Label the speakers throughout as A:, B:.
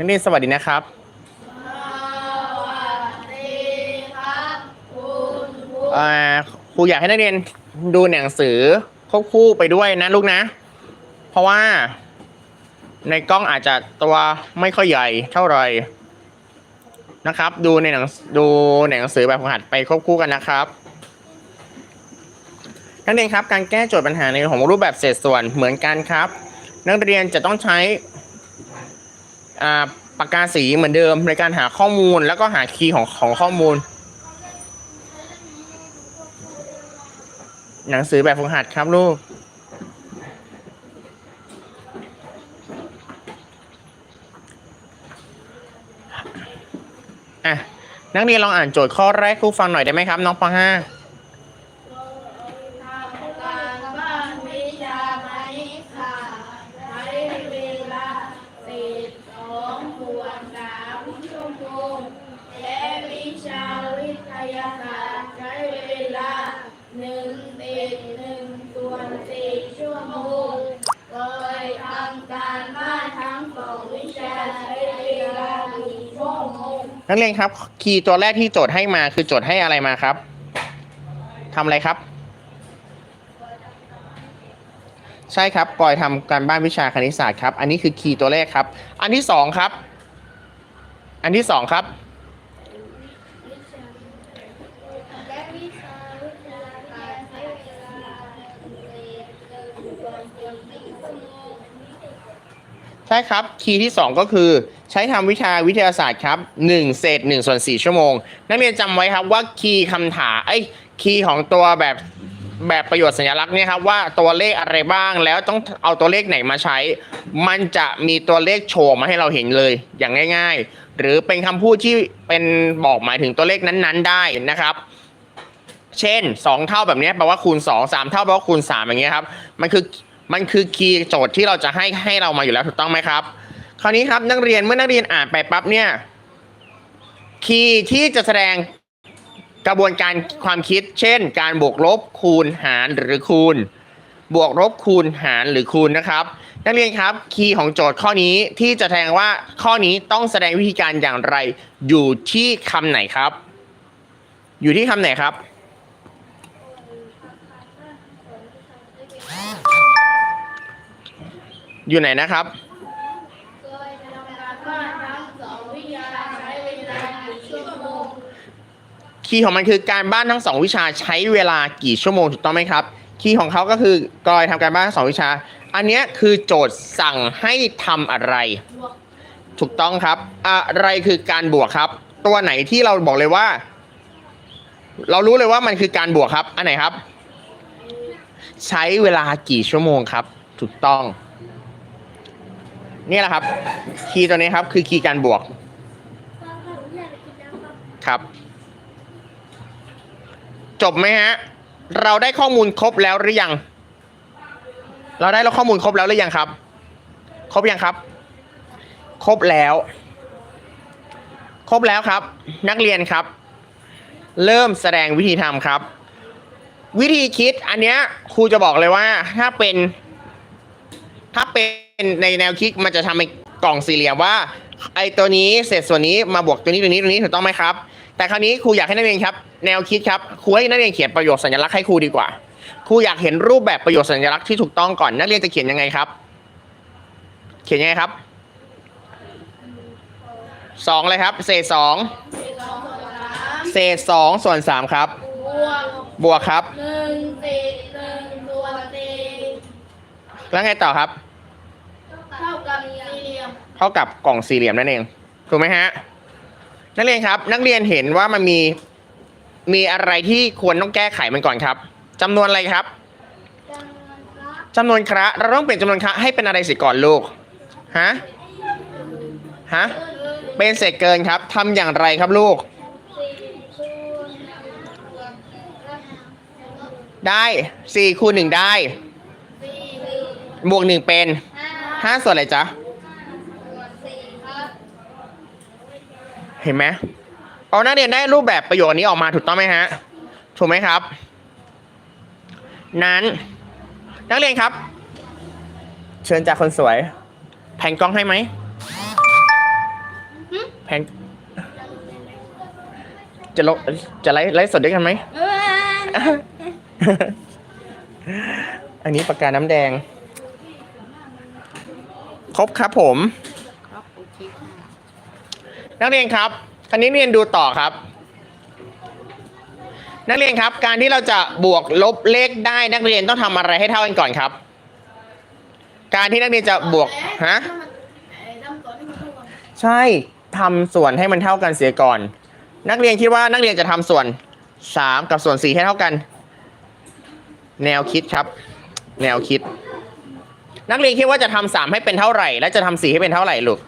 A: นักเรียนสวัสดีนะครับเอ่อครูอยากให้นักเรียนดูหนังสือควบคู่ไปด้วยนะลูกนะ เพราะว่าในกล้องอาจจะตัวไม่ค่อยใหญ่เท่าไหร่นะครับ ดูในหนังดูหนังสือแบบฝึกหัดไปควบคู่กันนะครับนักเรียนครับการแก้โจทย์ปัญหาในของรูปแบบเศษส่วนเหมือนกันครับ นักเรียนจะต้องใช้ ปากกาสีเหมือนเดิมในการหาข้อมูลแล้วก็หาคีย์ของของข้อมูล หนังสือแบบฝึกหัดครับลูกอะนักเรียนลองอ่านโจทย์ข้อแรกครูฟังหน่อยได้ไหมครับ น้องป .5
B: นักเรี
A: ยนครับ คีย์ตัวแรกที่โจทย์ให้มาคือโจทย์ให้อะไรมาครับทำอะไรครับ ใช่ครับกอยทำการบ้านวิชาคณิตศาสตร์ครับ อันนี้คือคีย์ตัวแรกครับ อันที่สองครับ อันที่สองครับ
B: แล ใช่
A: ครับ คีย์ที่ 2 ก็คือ ใช้ทำวิชาวิทยาศาสตร์ครับ1เศษ1ส่วน4ชั่วโมง นักเรียนจำไว้ครับว่าคีย์คำถามไอ้คีย์ของตัวแบบแบบประโยชน์สัญลักษณ์เนี่ยครับว่าตัวเลขอะไรบ้างแล้วต้องเอาตัวเลขไหนมาใช้ มันจะมีตัวเลขโชว์มาให้เราเห็นเลยอย่างง่าย ๆ หรือเป็นคำพูดที่เป็นบอกหมายถึงตัวเลขนั้นๆ ได้นะครับ เช่น 2 เท่าแบบนี้แปลว่าคูณ 2 3 เท่าแปลว่าคูณ3อย่างเงี้ยครับมันคือ มันคือคีย์โจทย์ที่เราจะให้ให้เรามาอยู่แล้วถูกต้องไหมครับ คราวนี้ครับนักเรียนเมื่อนักเรียนอ่านไปปั๊บเนี่ยคีย์ที่จะแสดงกระบวนการความคิด เช่น การบวกลบคูณหารหรือคูณ บวกลบคูณหารหรือคูณนะครับ นักเรียนครับคีย์ของโจทย์ข้อนี้ที่จะแสดงว่าข้อนี้ต้องแสดงวิธีการอย่างไร อยู่ที่คำไหนครับ อยู่ที่คำไหนครับ อยู่ไหนนะครับคีย์ของมันคือการบ้านทั้งสองวิชาใช้เวลากี่ชั่วโมงถูกต้องไหมครับ คีย์ของเขาก็คือกอยทำการบ้านทั้งสองวิชา อันเนี้ยคือโจทย์สั่งให้ทำอะไร ถูกต้องครับ อะไรคือการบวกครับ ตัวไหนที่เราบอกเลยว่า เรารู้เลยว่ามันคือการบวกครับ อันไหนครับ ใช้เวลากี่ชั่วโมงครับ ถูกต้อง นี่แหละครับ คีย์ตัวนี้ครับ คือคีย์การบวก ครับ จบไหมฮะ เราได้ข้อมูลครบแล้วหรือยัง เราได้แล้วข้อมูลครบแล้วหรือยังครับ ครบยังครับ ครบแล้ว ครบแล้วครับ นักเรียนครับ เริ่มแสดงวิธีทำครับ วิธีคิดอันเนี้ยครูจะบอกเลยว่าถ้าเป็น ถ้าเป็นในแนวคิดมันจะทำเป็นกล่องสี่เหลี่ยมว่า ไอตัวนี้เศษส่วนนี้มาบวกตัวนี้ตัวนี้ตัวนี้ถูกต้องไหมครับ แต่คราวนี้ครูอยากให้นักเรียนครับ แนวคิดครับครูให้นักเรียนเขียนประโยคสัญลักษณ์ให้ครูดีกว่าครูอยากเห็นรูปแบบประโยคสัญลักษณ์ที่ถูกต้องก่อนนักเรียนจะเขียนยังไงครับ เขียนยังไงครับสองเลยครับ เศษสองเศษสองส่วนสามครับ
B: บวก
A: บวกครับ
B: หนึ่งติดหนึ่งส่วนสี่
A: แล้วไงต่อครับ
B: เท่ากับสี่เหลี่ยม
A: เท่ากับกล่องสี่เหลี่ยมนั่นเองถูกไหมฮะนักเรียนครับ นักเรียนเห็นว่ามันมีมีอะไรที่ควรต้องแก้ไขมันก่อนครับจำนวนอะไรครับ
B: จำนวนพระ
A: จำนวนคระเราต้องเปลี่ยนจำนวนคระให้เป็นอะไรเสิก่อนลูกฮะฮะเป็นเศษเกินครับทำอย่างไรครับลูก
B: สี่คูณ
A: ได้สี่คูณหนึ่งได้
B: สี่หนึ่ง
A: บวกหนึ่งเป็น
B: ห้า
A: ห้าส่วนอะไรจ๊ะ
B: ส่วนสี่ครับ
A: เห็นไหมเอานักเรียนได้รูปแบบประโยคนี้ออกมาถูกต้องไหมฮะ ถูกไหมครับ นั้น นักเรียนครับ เชิญจากคนสวย แผ่นกล้องให้ไหมแพนจะลงจะไลฟ์ไลฟ์สดด้วยกันไหม
B: เออ
A: อันนี้ปากกาน้ำแดง ครบครับผม
B: ครับโอเคค่ะ
A: นักเรียนครับอันนี้เรียนดูต่อครับ นักเรียนครับ การที่เราจะบวกลบเลขได้นักเรียนต้องทำอะไรให้เท่ากันก่อนครับ การที่นักเรียนจะบวกฮะ
B: ใช่
A: ทำส่วนให้มันเท่ากันเสียก่อน นักเรียนคิดว่านักเรียนจะทำส่วน3กับส่วน4ให้เท่ากัน แนวคิดครับ แนวคิด นักเรียนคิดว่าจะทำสามให้เป็นเท่าไหร่ และจะทำสี่ให้เป็นเท่าไหร่ลูก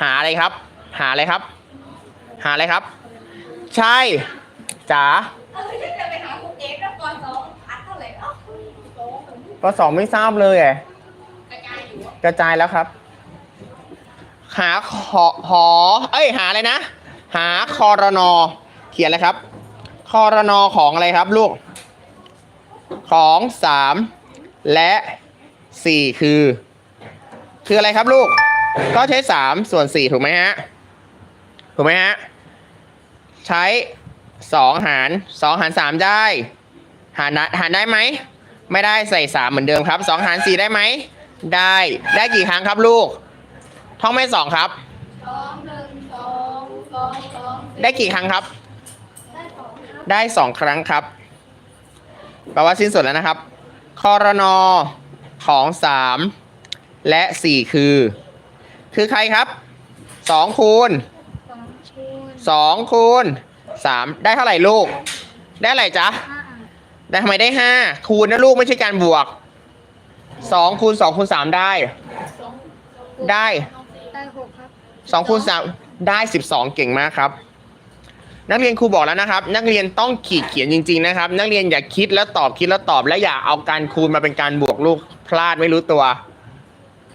A: หาอะไรครับ หาอะไรครับ หาอะไรครับ ใช่จ๋า
C: เออฉันจะไปหาคุณเอกแล้วก่อนสองพัดเท่าไหร่เอ้า
A: ปสองไม่ทราบเลยอะ
C: กระจายอยู่อะ
A: กระจายแล้วครับ หาขอหอ เอ้ย หาอะไรนะ หาคอรนอเขียนเลยครับคอรนอของอะไรครับลูก ของสามและ สี่คือ คืออะไรครับลูก ก็ใช้สามส่วนสี่ถูกไหมฮะ ถูกไหมฮะ ใช้สองหารสองหารสามได้ หารได้หารได้ไหม ไม่ได้ใส่สามเหมือนเดิมครับสองหารสี่ได้ไหม ได้ ได้กี่ครั้งครับลูก ท่องไม่สองครับ
B: สองหนึ่งสองสองสอง
A: ได้กี่ครั้งครับ
B: ได้สองครับ
A: ได้สองครั้งครับแปลว่าสิ้นสุดแล้วนะครับคอรนอ ของสามและสี่คือ คือใครครับสองคูณ
B: สองคูณ
A: สองคูณสามได้เท่าไหร่ลูก ได้เท่าไหร่จ๊ะ
B: ห้า
A: ได้ทำไมได้ห้าคูณนะลูกไม่ใช่การบวกสองคูณสองคูณสามได้
B: สอง
A: ได้
B: ได้หกครับ
A: สองคูณสามได้สิบสองเก่งมากครับ นักเรียนครูบอกแล้วนะครับ นักเรียนต้องขีดเขียนจริง ๆ นะครับ นักเรียนอย่าคิดแล้วตอบคิดแล้วตอบ และอย่าเอาการคูณมาเป็นการบวกลูกพลาดไม่รู้ตัว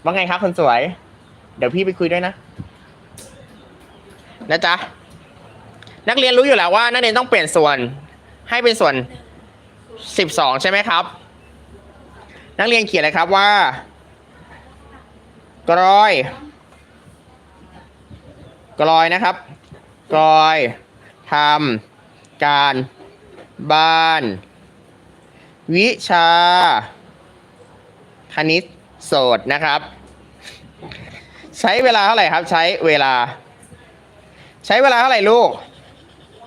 A: ว่าไงครับคนสวย เดี๋ยวพี่ไปคุยด้วยนะนะจ๊ะนักเรียนรู้อยู่แล้วว่า นักเรียนต้องเปลี่ยนส่วน ให้เป็นส่วนสิบสองใช่ไหมครับ นักเรียนเขียนเลยครับว่ากรอย กรอยนะครับ กรอย ทำการบ้าน วิชา คณิตโสตนะครับ ใช้เวลาเท่าไหร่ครับ ใช้เวลา ใช้เวลาเท่าไหร่ลูก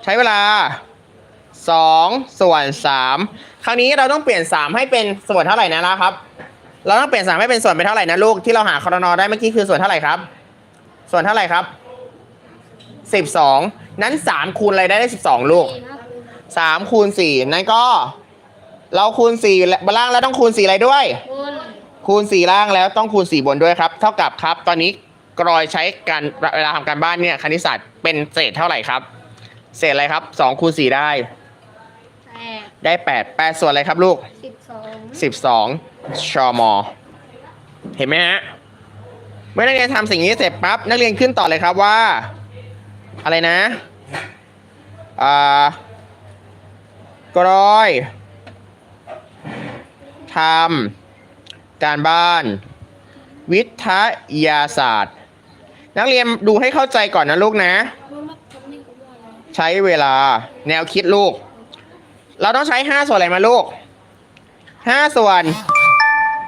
A: ใช้เวลาสองส่วนสามคราวนี้เราต้องเปลี่ยนสามให้เป็นส่วนเท่าไหร่นะนะครับ เราต้องเปลี่ยนสามให้เป็นส่วนเป็นเท่าไหร่นะลูกที่เราหาคอรนอได้เมื่อกี้คือส่วนเท่าไหร่ครับ ส่วนเท่าไหร่ครับ สิบสองนั้นสามคูณอะไรได้ได้สิบสองลูก
B: สี่ครับ
A: สามคูณสี่นั่นก็ เราคูณสี่บนล่างแล้วต้องคูณสี่อะไรด้วย
B: คูณ
A: คูณสี่ล่างแล้วต้องคูณสี่บนด้วยครับ เท่ากับครับ ตอนนี้กรอยใช้การเวลาทำการบ้านเนี่ยคณิตศาสตร์เป็นเศษเท่าไหร่ครับ เศษอะไรครับสองคูณสี่ได้
B: แปด
A: ได้แปดแปดส่วนอะไรครับลูก
B: สิบสอง
A: สิบสองชมเห็นไหมฮะเมื่อนักเรียนทำสิ่งนี้เสร็จปั๊บนักเรียนขึ้นต่อเลยครับว่า อะไรนะ อ่ากรอยทำการบ้าน วิทยาศาสตร์ นักเรียนดูให้เข้าใจก่อนนะลูกนะ ใช้เวลาแนวคิดลูก เราต้องใช้5ส่วนอะไรมาลูก5ส่วน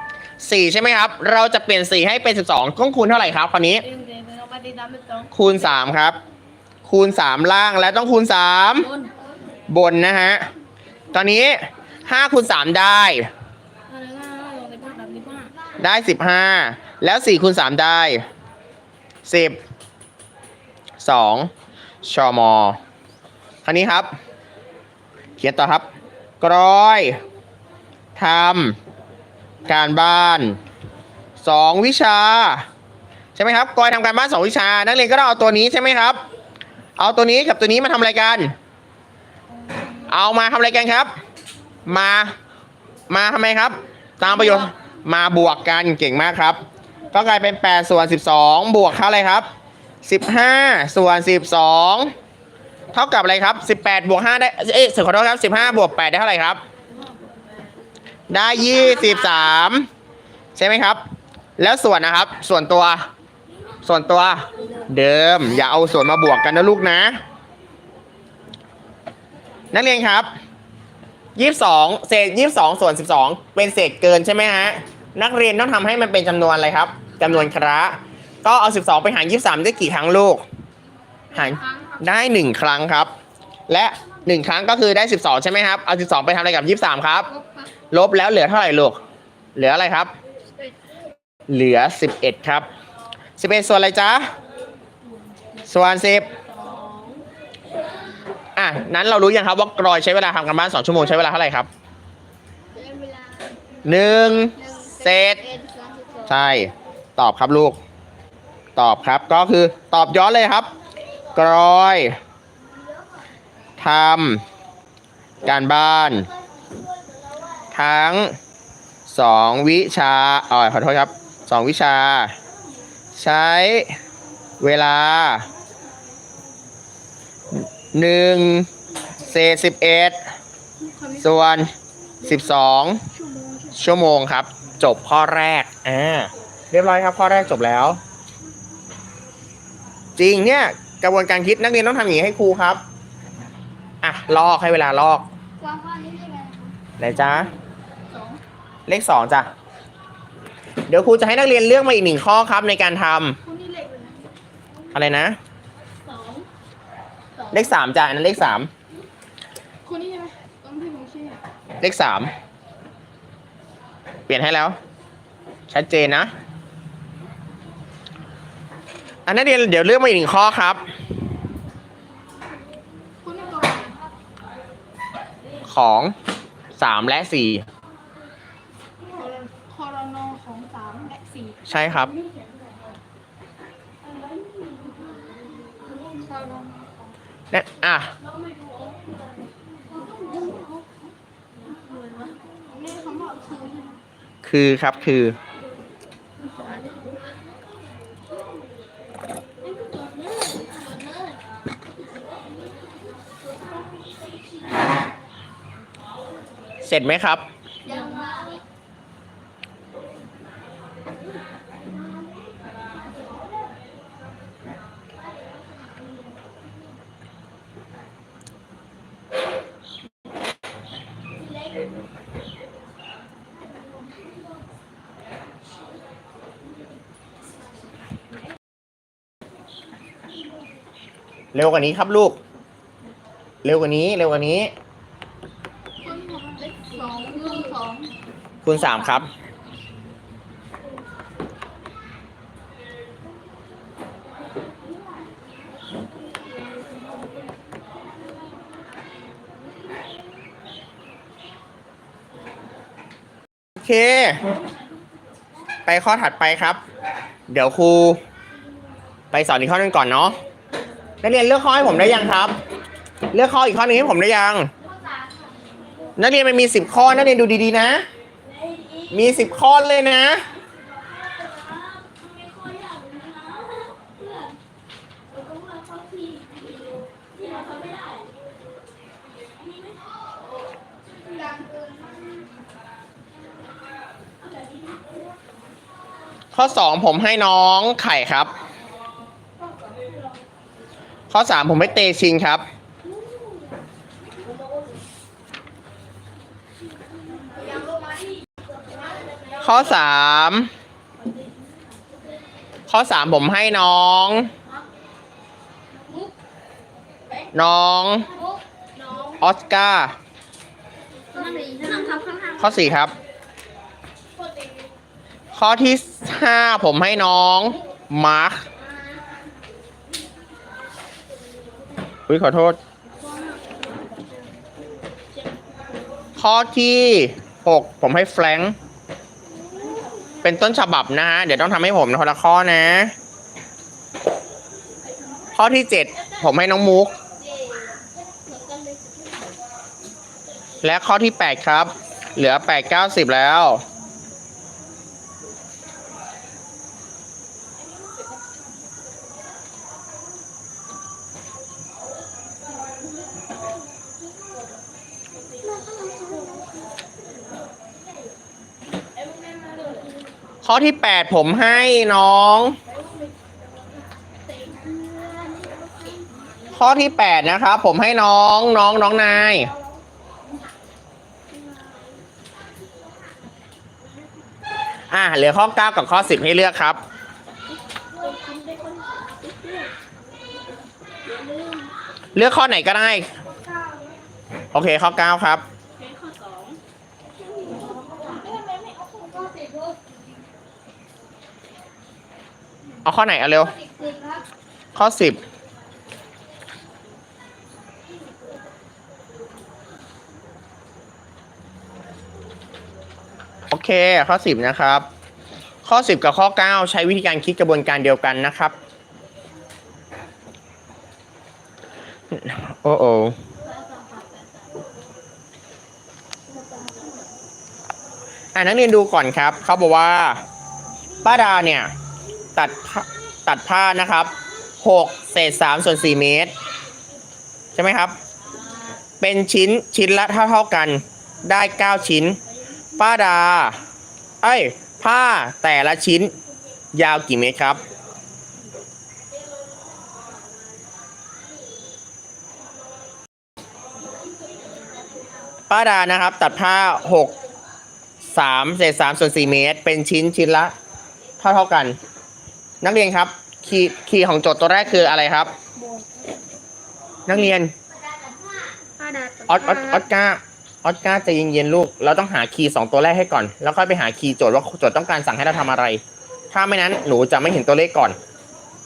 A: 4ใช่ไหมครับ เราจะเปลี่ยน4ให้เป็น12ต้องคูณเท่าไหร่ครับคราวนี้
B: เองเดี๋ยวเรามาติดตามเป็นสอง
A: คูณ3ครับ คูณ3ล่างและต้องคูณ
B: คูณ
A: 3บนนะฮะ ตอนนี้5คูณ3ได้
B: อะไรก็ห้าลงไปเท่ากับสิบห้า
A: ได้15แล้ว4คูณ3ได้10 2ชมคราวนี้ครับ เขียนต่อครับ กรอยทำการบ้าน2วิชา ใช่ไหมครับกรอยทำการบ้าน2วิชา นักเรียนก็ต้องเอาตัวนี้ใช่ไหมครับ เอาตัวนี้กับตัวนี้มาทำอะไรกัน เอามาทำอะไรกันครับ มา มาทำไมครับ ตามประโยชน์ มาบวกกันเก่งมากครับ ก็กลายเป็น 8 ส่วน 12 บวกเท่าไรครับ 15 ส่วน 12 เท่ากับอะไรครับ 18 บวก 5 ได้ เอ๊ะขอโทษครับ 15 บวก 8 ได้เท่าไหร่ครับ ได้ 23 ใช่ไหมครับ แล้วส่วนนะครับ ส่วนตัว ส่วนตัวเดิม อย่าเอาส่วนมาบวกกันนะลูกนะ นักเรียนครับยี่สิบสองเศษยี่สิบสองส่วนสิบสองเป็นเศษเกินใช่ไหมฮะนักเรียนต้องทำให้มันเป็นจำนวนอะไรครับจำนวนคระก็เอาสิบสองไปหารยี่สิบสามได้กี่ครั้งลูก หารได้หนึ่งครั้งครับ และหนึ่งครั้งก็คือได้สิบสองใช่ไหมครับเอาสิบสองไปทำอะไรกับยี่สิบสามครับ
B: ลบครับ
A: ลบแล้วเหลือเท่าไหร่ลูก เหลืออะไรครับ เหลือสิบเอ็ดครับ สิบเอ็ดส่วนอะไรจ๊ะ ส่วนสิบอะ นั้นเรารู้ยังครับว่ากรอยใช้เวลาทำกันบ้านสองชั่วโมงใช้เวลาเท่าไหร่ครับหนึ่งเศษ
B: เอ็ดสองสิบสอง
A: ใช่ ตอบครับลูก ตอบครับก็คือตอบย้อนเลยครับ กรอยทำการบ้าน ทั้งสองวิชาอ๋อขอโทษครับสองวิชา ใช้เวลาหนึ่งเศษสิบเอ็ดส่วนสิบสอง
B: ชั่วโมง
A: ชั่วโมงครับ จบข้อแรกอ่าเรียบร้อยครับ ข้อแรกจบแล้ว จริงเนี่ยกระบวนการคิดนักเรียนต้องทำอย่างนี้ให้ครูครับ อะ ลอกให้เวลาลอก
B: วางข้อนี้ได้ไงครับ
A: ไหนจ๊ะ
B: สอง
A: เลขสองจ้ะ เดี๋ยวครูจะให้นักเรียนเลือกมาอีกหนึ่งข้อครับในการทำ
B: คู่นี้เลขเลยนะ
A: อะไรนะ
B: สองสอง
A: เลขสามจ้ะอันนั้นเลขสาม
B: คู่นี้ใช่ไหมตรงที่ผมชี้อะ
A: เลขสามเปลี่ยนให้แล้ว ชัดเจนนะ อันนักเรียนเดี๋ยวเลือกมาอีกหนึ่งข้อครับ
B: คู่นี้ตัว
A: ของสามและสี่
B: คอรนอของสามและสี่
A: ใช่ครับ
B: นอ
A: เนี่ยอะ
B: คือ
A: ครับคือ เสร็จไหมครับ เร็วกว่านี้ครับลูก เร็วกว่านี้ เร็วกว่านี้
B: คู่นี้ของเลขสองคูณสอง
A: คูณสามครับ โอเค ไปข้อถัดไปครับ เดี๋ยวครู ไปสอนอีกข้อหนึงก่อนเนาะ นักเรียนเลือกข้อให้ผมได้ยังครับ เลือกข้ออีกข้อหนึงให้ผมได้ยัง นักเรียนมันมีสิบข้อ นักเรียนดูดีๆนะ มีสิบข้อเลยนะ ข้อสองผมให้น้องไข่ครับ ข้อสามผมให้เตชินครับ ข้อสามข้อสามผมให้น้อง น้อง
B: มุกน้อง
A: ออสการ์
B: ข้างสี่ข้างครับข้างห้า
A: ข้อสี่ครับ ข้อที่ห้าผมให้น้องมาร์ค อุ้ยขอโทษ ข้อที่หกผมให้แฟรงค์เป็นต้นฉบับนะฮะ เดี๋ยวต้องทำให้ผมคนละข้อนะ ข้อที่เจ็ดผมให้น้องมุก และข้อที่แปดครับ เหลือแปดเก้าสิบแล้ว ข้อที่แปดผมให้น้อง ข้อที่แปดนะครับ ผมให้น้องน้องน้องนายอ่าเหลือข้อเก้ากับข้อสิบให้เลือกครับ เลือกข้อไหนก็ได้ โอเคข้อเก้าครับ เอาข้อไหนเอาเร็ว ข้อสิบโอเค ข้อสิบนะครับ ข้อสิบกับข้อเก้าใช้วิธีการคิดกระบวนการเดียวกันนะครับ โอ้โออ่านักเรียนดูก่อนครับ เขาบอกว่าป้าดาเนี่ย ตัดผ้าตัดผ้านะครับหกเศษสามส่วนสี่เมตร ใช่ไหมครับ เป็นชิ้นชิ้นละเท่าเท่ากันได้เก้าชิ้น ป้าดา เอ้ย ผ้าแต่ละชิ้นยาวกี่เมตรครับป้าดานะครับ ตัดผ้าหกสามเศษสามส่วนสี่เมตร เป็นชิ้นชิ้นละ เท่าเท่ากัน นักเรียนครับ คีย์คีย์ของโจทย์ตัวแรกคืออะไรครับนักเรียนออสออสออสการ์ออสการ์ใจเย็นๆลูก เราต้องหาคีย์สองตัวแรกให้ก่อน แล้วค่อยไปหาคีย์โจทย์ว่าโจทย์ต้องการสั่งให้เราทำอะไร ถ้าไม่นั้นหนูจะไม่เห็นตัวเลขก่อน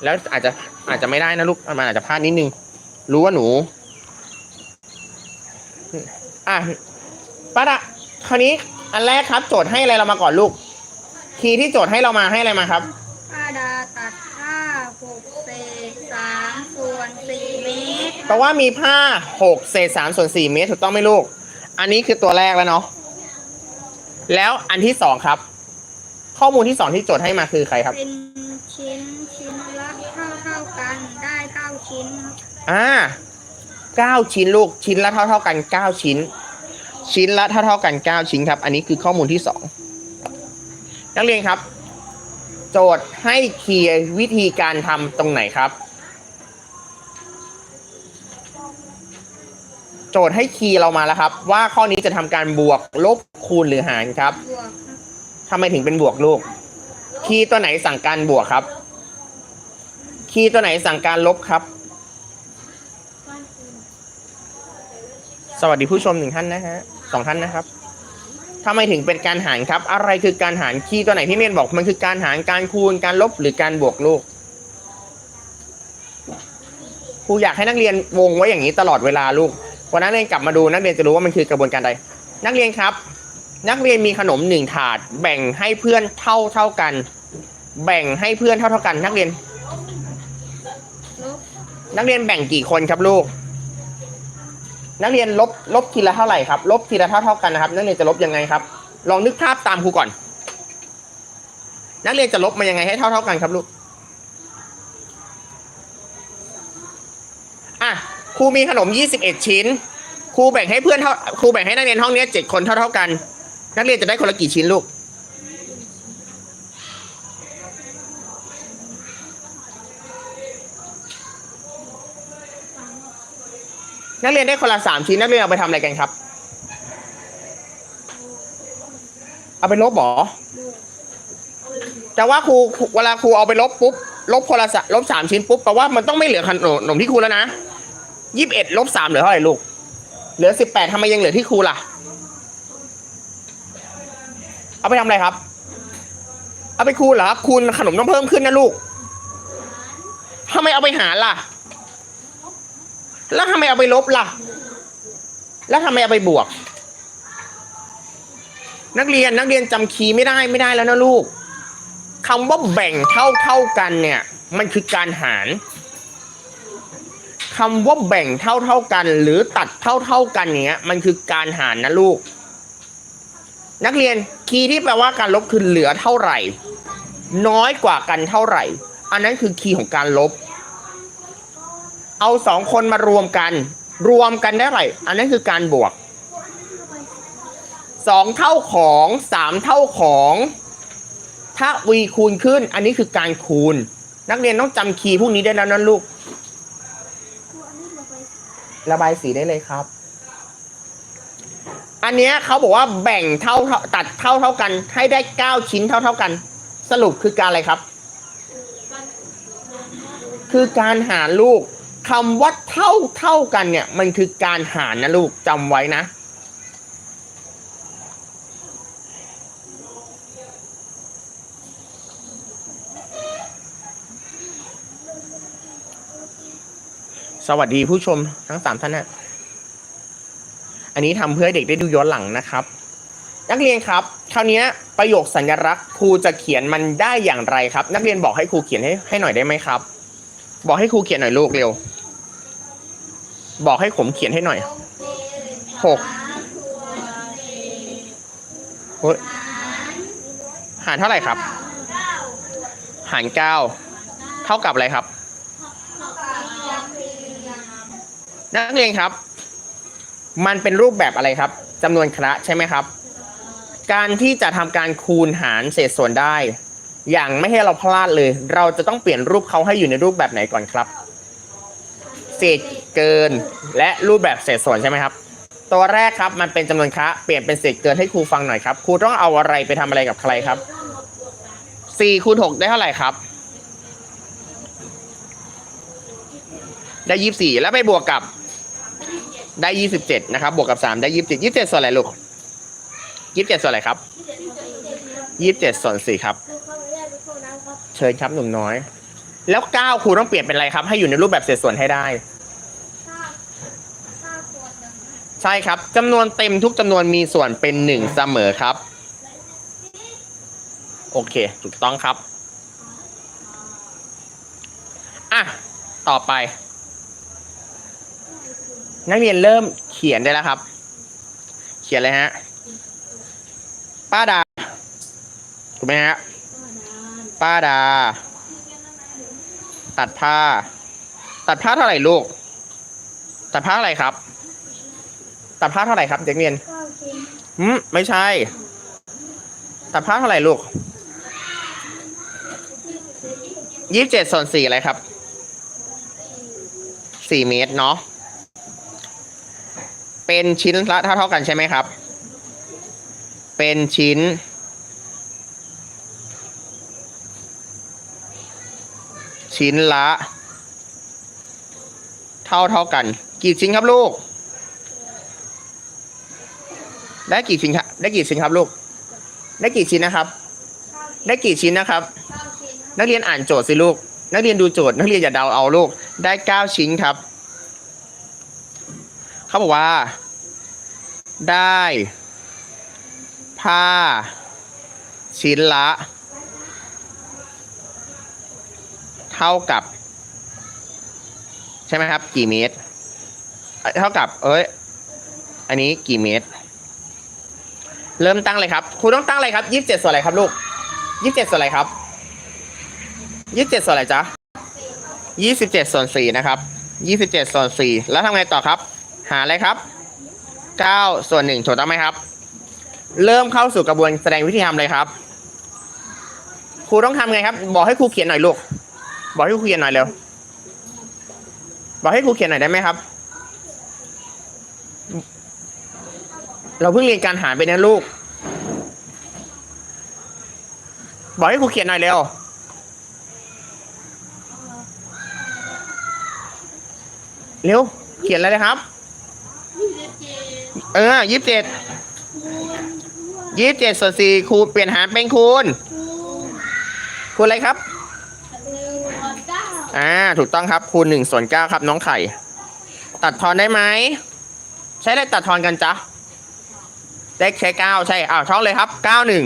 A: แล้วอาจจะอาจจะไม่ได้นะลูกมันอาจจะพลาดนิดนึง รู้ว่าหนู อะป้าดะคราวนี้อันแรกครับ โจทย์ให้อะไรเรามาก่อนลูก คีย์ที่โจทย์ให้เรามาให้อะไรมาครับ
B: ป้าดา ตัดผ้าหกเศษสามส่วนสี่เมตร
A: แปลว่ามีผ้าหกเศษสามส่วนสี่เมตรถูกต้องไหมลูก อันนี้คือตัวแรกแล้วเนาะ แล้วอันที่สองครับ ข้อมูลที่สองที่โจทย์ให้มาคือใครครับ
B: เป็นชิ้นชิ้นละเท่าเท่าๆกันได้เก้าชิ้นครับ
A: อ่าเก้าชิ้นลูกชิ้นละเท่าเท่าๆกันเก้าชิ้น ชิ้นละเท่าเท่าๆกันเก้าชิ้นครับ อันนี้คือข้อมูลที่สองนักเรียนครับ โจทย์ให้เคลียร์วิธีการทำตรงไหนครับ โจทย์ให้คีย์เรามาแล้วครับ ว่าข้อนี้จะทำการบวกลบคูณหรือหารครับ
B: บวกครับ
A: ทำไมถึงเป็นบวกลูก คีย์ตัวไหนสั่งการบวกครับ คีย์ตัวไหนสั่งการลบครับ สวัสดีผู้ชมหนึ่งท่านนะฮะสองท่านนะครับ ทำไมถึงเป็นการหารครับ อะไรคือการหารคีย์ตัวไหนพี่เมนบอกมันคือการหารการคูณการลบหรือการบวกลูกครูอยากให้นักเรียนวงไว้อย่างนี้ตลอดเวลาลูกวันนักเรียนกลับมาดูนักเรียนจะรู้ว่ามันคือกระบวนการใด นักเรียนครับ นักเรียนมีขนมหนึ่งถาด แบ่งให้เพื่อนเท่าเท่ากัน แบ่งให้เพื่อนเท่าเท่ากัน นักเรียน นักเรียนแบ่งกี่คนครับลูก นักเรียนลบลบทีละเท่าไหร่ครับ ลบทีละเท่าเท่ากันนะครับ นักเรียนจะลบยังไงครับ ลองนึกภาพตามครูก่อน นักเรียนจะลบมันยังไงให้เท่าเท่ากันครับลูกอะครูมีขนม 21 ชิ้น ครูแบ่งให้เพื่อนเท่าครูแบ่งให้นักเรียนห้องนี้เจ็ดคนเท่าเท่ากัน นักเรียนจะได้คนละกี่ชิ้นลูก นักเรียนได้คนละสามชิ้นนักเรียนเอาไปทำอะไรกันครับ เอาไปลบหรอแต่ว่าครูเวลาครูเอาไปลบปุ๊บลบคนละลบสามชิ้นปุ๊บแปลว่ามันต้องไม่เหลือขนมนมที่ครูแล้วนะยี่สิบเอ็ดลบสามเหลือเท่าไหร่ลูก เหลือสิบแปดทำไมยังเหลือที่ครูล่ะ เอาไปทำอะไรครับ เอาไปคูณเหรอครับคูณขนมต้องเพิ่มขึ้นนะลูกทำไมเอาไปหารล่ะ แล้วทำไมเอาไปลบล่ะ แล้วทำไมเอาไปบวก นักเรียนนักเรียนจำคีย์ไม่ได้ไม่ได้แล้วนะลูกคำว่าแบ่งเท่าเท่ากันเนี่ย มันคือการหารคำว่าแบ่งเท่าเท่ากัน หรือตัดเท่าเท่ากันเนี้ย มันคือการหารนะลูก นักเรียนคีย์ที่แปลว่าการลบคือเหลือเท่าไหร่ น้อยกว่ากันเท่าไหร่ อันนั้นคือคีย์ของการลบ เอาสองคนมารวมกัน รวมกันได้ไหร่ อันนั้นคือการบวกสองเท่าของสามเท่าของถ้าวีคูณขึ้น อันนี้คือการคูณ นักเรียนต้องจำคีย์พวกนี้ได้แล้วนะลูก ระบายสีได้เลยครับ อันเนี้ยเขาบอกว่าแบ่งเท่าตัดเท่าเท่ากัน ให้ได้เก้าชิ้นเท่าเท่ากัน สรุปคือการอะไรครับ คือการหารลูก คำว่าเท่าเท่ากันเนี่ย มันคือการหารนะลูกจำไว้นะ สวัสดีผู้ชมทั้งสามท่านนะอันนี้ทำเพื่อเด็กได้ดูย้อนหลังนะครับ นักเรียนครับคราวนี้ประโยคสัญลักษณ์ครูจะเขียนมันได้อย่างไรครับ นักเรียนบอกให้ครูเขียนให้ให้หน่อยได้ไหมครับ บอกให้ครูเขียนหน่อยลูกเร็ว บอกให้ผมเขียนให้หน่อยหกเฮ้ยหารเท่าไหร่ครับ หารเก้าเท่ากับอะไรครับ นักเรียนครับ มันเป็นรูปแบบอะไรครับจำนวนคระใช่ไหมครับ การที่จะทำการคูณหารเศษส่วนได้ อย่างไม่ให้เราพลาดเลย เราจะต้องเปลี่ยนรูปเขาให้อยู่ในรูปแบบไหนก่อนครับ เศษเกิน และรูปแบบเศษส่วนใช่ไหมครับ ตัวแรกครับมันเป็นจำนวนคะเปลี่ยนเป็นเศษเกินให้ครูฟังหน่อยครับครูต้องเอาอะไรไปทำอะไรกับใครครับสี่คูณหกได้เท่าไหร่ครับ ได้ยี่สิบสี่แล้วไปบวกกับ ได้ยี่สิบเจ็ดนะครับ บวกกับสามได้ยี่สิบเจ็ดยี่สิบเจ็ดส่วนอะไรลูกยี่สิบเจ็ดส่วนอะไรครับยี่สิบเจ็ดส่วนสี่ครับ เชิญครับหนุ่มน้อย แล้วเก้าครูต้องเปลี่ยนเป็นอะไรครับ ให้อยู่ในรูปแบบเศษส่วนให้ได้ ใช่ครับจำนวนเต็มทุกจำนวนมีส่วนเป็นหนึ่งเสมอครับ โอเค ถูกต้องครับอะต่อไป นักเรียนเริ่มเขียนได้แล้วครับ เขียนเลยฮะ ป้าดา ถูกไหมฮะ ป้าดา ตัดผ้า ตัดผ้าเท่าไหร่ลูก ตัดผ้าเท่าไหร่ครับ ตัดผ้าเท่าไหร่ครับเด็กเรียนอืมไม่ใช่ ตัดผ้าเท่าไหร่ลูกยี่สิบเจ็ดส่วนสี่อะไรครับสี่เมตรเนาะเป็นชิ้นละเท่าเท่ากันใช่ไหมครับ เป็นชิ้น ชิ้นละ เท่าเท่ากัน กี่ชิ้นครับลูก ได้กี่ชิ้นครับได้กี่ชิ้นครับลูก ได้กี่ชิ้นนะครับ ได้กี่ชิ้นนะครับ นักเรียนอ่านโจทย์สิลูก นักเรียนดูโจทย์ นักเรียนอย่าเดาเอาลูก ได้เก้าชิ้นครับ เขาบอกว่า ได้ ผ้า ชิ้นละ เท่ากับ ใช่ไหมครับ กี่เมตร เท่ากับ เอ้ย อันนี้กี่เมตร เริ่มตั้งเลยครับครูต้องตั้งอะไรครับยี่สิบเจ็ดส่วนอะไรครับลูกยี่สิบเจ็ดส่วนอะไรครับยี่สิบเจ็ดส่วนอะไรจ๊ะยี่สิบเจ็ดส่วนสี่นะครับยี่สิบเจ็ดส่วนสี่แล้วทำไงต่อครับ หาอะไรครับเก้าส่วนหนึ่งถูกต้องไหมครับ เริ่มเข้าสู่กระบวนแสดงวิธีทำเลยครับครูต้องทำไงครับ บอกให้ครูเขียนหน่อยลูก บอกให้ครูเขียนหน่อยเร็ว บอกให้ครูเขียนหน่อยได้ไหมครับ เราเพิ่งเรียนการหารไปนะลูก บอกให้ครูเขียนหน่อยเร็ว เร็ว เขียนอะไรเลยครับ เออยี่สิบเจ็ด ยี่สิบเจ็ดส่วนสี่ครูเปลี่ยนหารเป็นคูณคูณอะไรครับ อ่า ถูกต้องครับ คูณหนึ่งส่วนเก้าครับ น้องไข่ ตัดทอนได้ไหม ใช้อะไรตัดทอนกันจ๊ะได้ใช้เก้าใช่ อ้าวช่องเลยครับเก้าหนึ่ง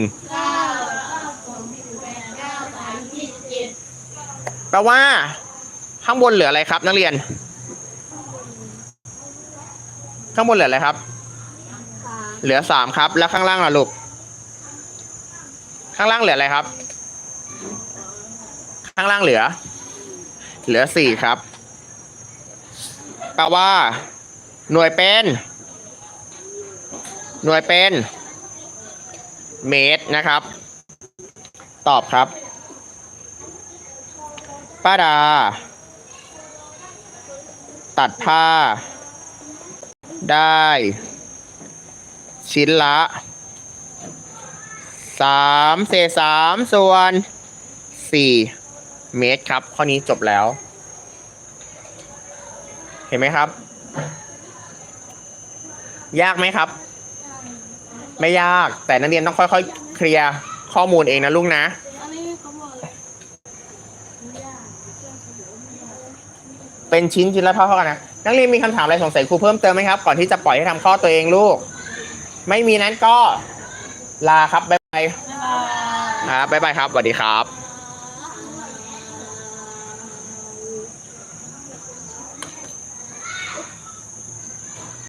A: แปลว่า ข้างบนเหลืออะไรครับ นักเรียน ข้างบนเหลืออะไรครับ เหลือสามครับ แล้วข้างล่างล่ะลูก ข้างล่างเหลืออะไรครับ ข้างล่างเหลือ เหลือสี่ครับแปลว่า หน่วยเป็น หน่วยเป็น เมตรนะครับ ตอบครับป้าดา ตัดผ้า ได้ ชิ้นละสามเศษสามส่วนสี่ เมตรครับ ข้อนี้จบแล้ว เห็นไหมครับ ยากไหมครับ ไม่ยากแต่นักเรียนต้องค่อยๆเคลียร์ข้อมูลเองนะลูกนะ
B: อันนี้เขาบอก
A: เป็นชิ้นชิ้นละเท่าเท่ากันนะนักเรียนมีคำถามอะไรสงสัยครูเพิ่มเติมไหมครับก่อนที่จะปล่อยให้ทำข้อตัวเองลูก ไม่มีนั้นก็ลาครับบ๊ายบาย
B: บ๊ายบาย
A: ครับบ๊ายบายครับสวัสดีครับ